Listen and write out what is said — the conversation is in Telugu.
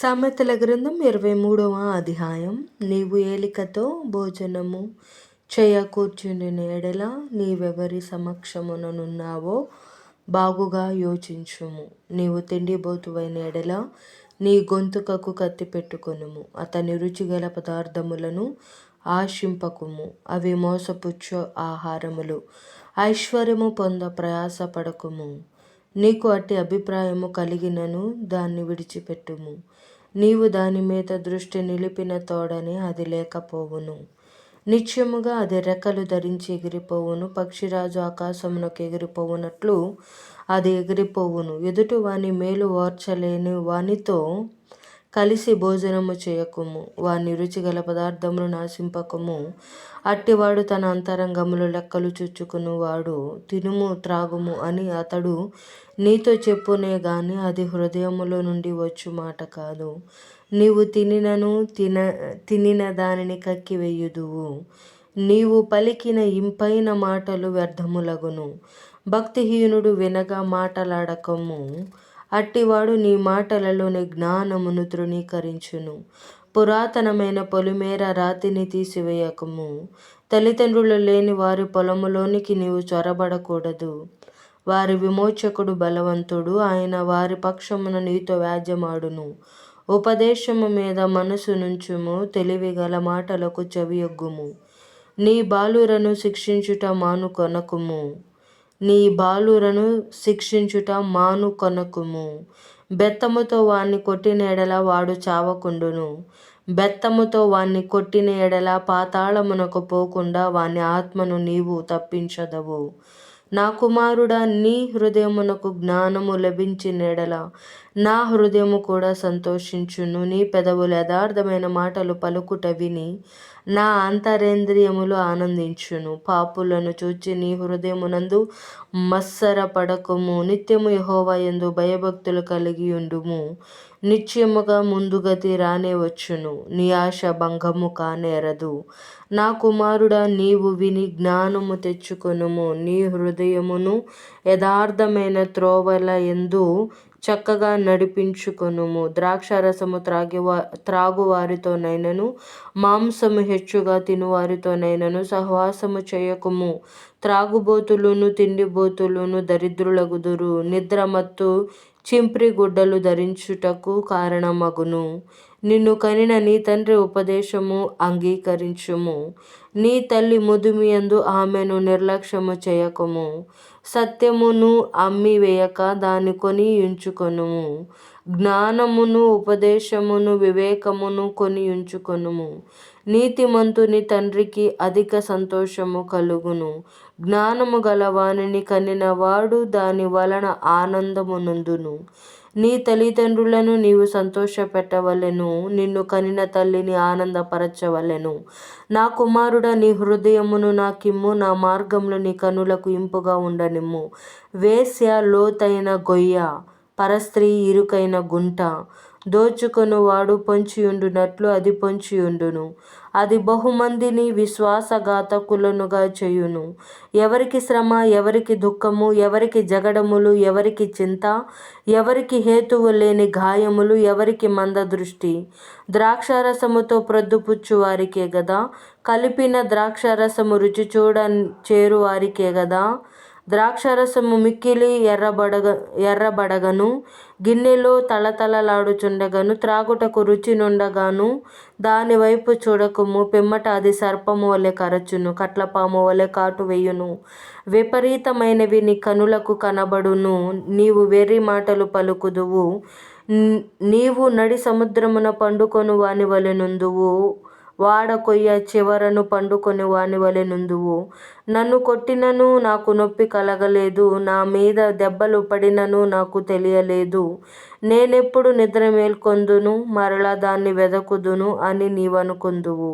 సామెతల గ్రంథం ఇరవై మూడవ అధ్యాయం. నీవు ఏలికతో భోజనము చేయకూర్చుండిన ఎడల నీవెవరి సమక్షముననున్నావో బాగుగా యోచించుము. నీవు తిండిబోతువైన ఎడల నీ గొంతుకకు కత్తి పెట్టుకొనుము. అతని రుచిగల పదార్థములను ఆశింపకుము. అవి మోసపుచ్చు ఆహారములు. ఐశ్వర్యము పొంద ప్రయాసపడకుము. నీకు అట్టి అభిప్రాయము కలిగినను దాన్ని విడిచిపెట్టుము. నీవు దాని మీద దృష్టి నిలిపిన తోడని అది లేకపోవును. నిత్యముగా అది రెక్కలు ధరించి ఎగిరిపోవును పక్షిరాజు ఆకాశమునకు ఎగిరిపోవునట్లు అది ఎగిరిపోవును. ఎదుటి వాని మేలు ఓర్చలేని వానితో కలిసి భోజనము చేయకుము. వాని రుచిగల పదార్థములు నాశింపకము. అట్టివాడు తన అంతరంగములు లెక్కలు చుచ్చుకుని వాడు తినుము త్రాగుము అని అతడు నీతో చెప్పునే గాని అది హృదయములో నుండి వచ్చు మాట కాదు. నీవు తినినను తిన తినిన దానిని కక్కివేయుదువు నీవు పలికిన ఇంపైన మాటలు వ్యర్థములగును. భక్తిహీనుడు వినగా మాటలాడకము. అట్టివాడు నీ మాటలలోని జ్ఞానమును తృణీకరించును. పురాతనమైన పొలిమేర రాతిని తీసివేయకము. తల్లిదండ్రులు లేని వారి పొలములోనికి నీవు చొరబడకూడదు. వారి విమోచకుడు బలవంతుడు. ఆయన వారి పక్షమున నీతో వ్యాజ్యమాడును. ఉపదేశము మీద మనసు నుంచుము. తెలివిగల మాటలకు చెవియొగ్గుము. నీ బాలురను శిక్షించుట మానుకొనకుము. నీ బాలురను శిక్షించుట మానుకొనకుము. బెత్తముతో వాణ్ణి కొట్టిన ఎడల వాడు చావకుండును. బెత్తముతో వాణ్ణి కొట్టిన ఎడల పాతాళమునకు పోకుండా వాని ఆత్మను నీవు తప్పించదవు. నా కుమారుడా నీ హృదయమునకు జ్ఞానము లభించిన ఎడల నా హృదయము కూడా సంతోషించును. నీ పెదవులు యథార్థమైన మాటలు పలుకుట విని నా అంతరేంద్రియములు ఆనందించును. పాపులను చూచి నీ హృదయమునందు మత్సర పడకము నిత్యము యహోవా భయభక్తులు కలిగి ఉండుము నిత్యముగా ముందుగతి రానే వచ్చును. నీ ఆశ భంగము కానేరదు. నా కుమారుడా నీవు విని జ్ఞానము తెచ్చుకొనుము. నీ హృదయమును యథార్థమైన త్రోవల ఎందు చక్కగా నడిపించుకొనుము. ద్రాక్షారసము త్రాగివా త్రాగువారితోనైనను మాంసము హెచ్చుగా తినువారితోనైనను సహవాసము చేయకుము. త్రాగుబోతులును తిండిబోతులును దరిద్రులగుదురు నిద్రమత్తు చింప్రి గుడ్డలు ధరించుటకు కారణమగును. నిన్ను కనిన నీ తండ్రి ఉపదేశము అంగీకరించుము. నీ తల్లి ముదుమియందు ఆమెను నిర్లక్ష్యము చేయకము. సత్యమును అమ్మి వేయక దాని కొని ఉంచుకొనుము జ్ఞానమును ఉపదేశమును వివేకమును కొని ఉంచుకొనుము. నీతిమంతుని తండ్రికి అధిక సంతోషము కలుగును. జ్ఞానము గలవానిని కనినవాడు దాని వలన ఆనందమునందును నీ తల్లిదండ్రులను నీవు సంతోషపెట్టవలెను నిన్ను కనిన తల్లిని ఆనందపరచవలెను. నా కుమారుడ నీ హృదయమును నాకిమ్ము నా మార్గములు నీ కనులకు ఇంపుగా ఉండనిమ్ము. వేశ్య లోతైన గొయ్య. పరస్త్రీ ఇరుకైన గుంట. దోచుకొనువాడు పొంచియుండునట్లు అది పొంచియుండును. అది బహుమందిని విశ్వాసఘాతకులనుగా చేయును. ఎవరికి శ్రమ ఎవరికి దుఃఖము ఎవరికి జగడములు ఎవరికి చింత ఎవరికి హేతువు లేని గాయములు ఎవరికి మందదృష్టి. ద్రాక్షారసముతో ప్రొద్దుపుచ్చు వారికే గదా. కలిపిన ద్రాక్షారసము రుచి చూడ చేరువారికే గదా. ద్రాక్షరసము మిక్కిలి ఎర్రబడగ ఎర్రబడగను గిన్నెలో తళతళలాడుచుండగను త్రాగుటకు రుచి నుండగాను దాని చూడకుము పిమ్మట అది సర్పము వలె కరచును కట్లపాము వలె కాటు వేయును. విపరీతమైనవి నీ కనులకు కనబడును నీవు వెర్రి మాటలు పలుకుదువు నీవు నడి సముద్రమున పండుకొను వాని వలె నుందువు. వాడ కొయ్య చివరను పండుకొని వాని వలె నుందువు. నన్ను కొట్టినను నాకు నొప్పి కలగలేదు. నా మీద దెబ్బలు పడినను నాకు తెలియలేదు. నేనెప్పుడు నిద్ర మేల్కొందును? మరలా దాన్ని వెదకుదును అని నీవనుకుందువు.